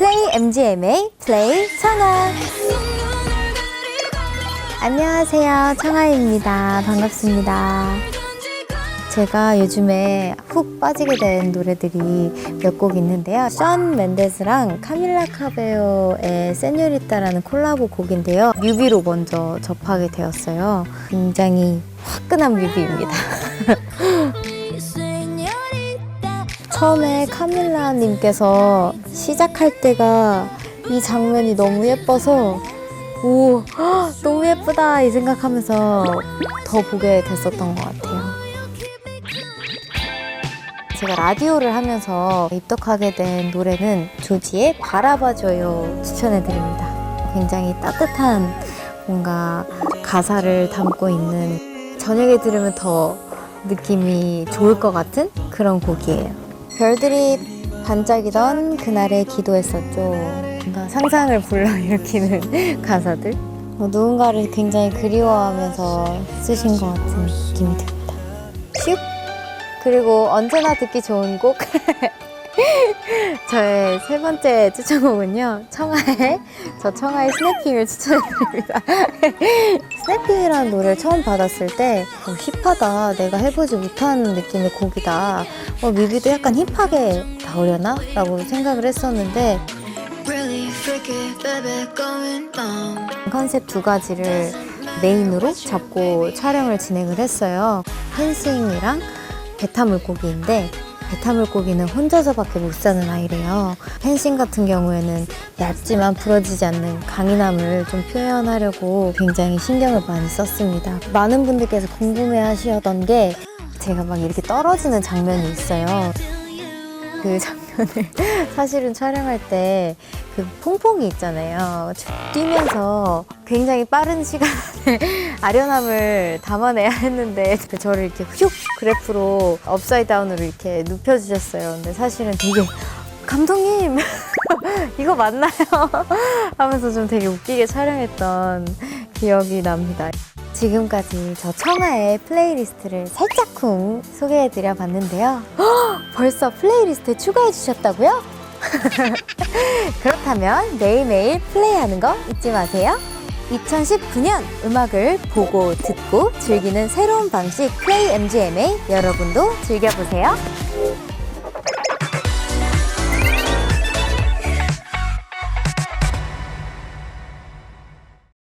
플레이 MGMA 플레이 청아. 안녕하세요. 청아입니다. 반갑습니다. 제가 요즘에 훅 빠지게 된 노래들이 몇 곡 있는데요. 션 멘데스랑 카밀라 카베오의 세뇨리따라는 콜라보 곡인데요. 뮤비로 먼저 접하게 되었어요. 굉장히 화끈한 뮤비입니다. 처음에 카밀라 님께서 시작할 때가 이 장면이 너무 예뻐서 오 헉, 너무 예쁘다 이 생각하면서 더 보게 됐었던 것 같아요. 제가 라디오를 하면서 입덕하게 된 노래는 조지의 바라봐줘요 추천해드립니다. 굉장히 따뜻한 뭔가 가사를 담고 있는 저녁에 들으면 더 느낌이 좋을 것 같은 그런 곡이에요. 별들이 반짝이던 그날에 기도했었죠. 뭔가 상상을 불러일으키는 가사들. 어, 누군가를 굉장히 그리워하면서 쓰신 것 같은 느낌이 듭니다. 슉! 그리고 언제나 듣기 좋은 곡. 저의 세 번째 추천곡은요. 청하의, 저 청하의 스냅핑을 추천해드립니다. 스냅핑이라는 노래를 처음 받았을 때, 어, 힙하다. 내가 해보지 못한 느낌의 곡이다. 어, 뮤비도 약간 힙하게 나오려나? 라고 생각을 했었는데. 컨셉 두 가지를 메인으로 잡고 촬영을 진행을 했어요. 펜싱이랑 베타 물고기인데 베타 물고기는 혼자서밖에 못 사는 아이래요. 펜싱 같은 경우에는 얇지만 부러지지 않는 강인함을 좀 표현하려고 굉장히 신경을 많이 썼습니다. 많은 분들께서 궁금해 하시던 게 제가 막 이렇게 떨어지는 장면이 있어요. 그 장면을 사실은 촬영할 때 그 퐁퐁이 있잖아요. 뛰면서 굉장히 빠른 시간에 아련함을 담아내야 했는데 그 저를 이렇게 휙 그래프로 업사이드 다운으로 이렇게 눕혀주셨어요. 근데 사실은 되게 감독님 이거 맞나요? 하면서 좀 되게 웃기게 촬영했던 기억이 납니다. 지금까지 저 청아의 플레이리스트를 살짝쿵 소개해드려 봤는데요. 벌써 플레이리스트에 추가해 주셨다고요? 그렇다면 매일매일 플레이하는 거 잊지 마세요. 2019년 음악을 보고 듣고 즐기는 새로운 방식 플레이 MGMA 여러분도 즐겨보세요.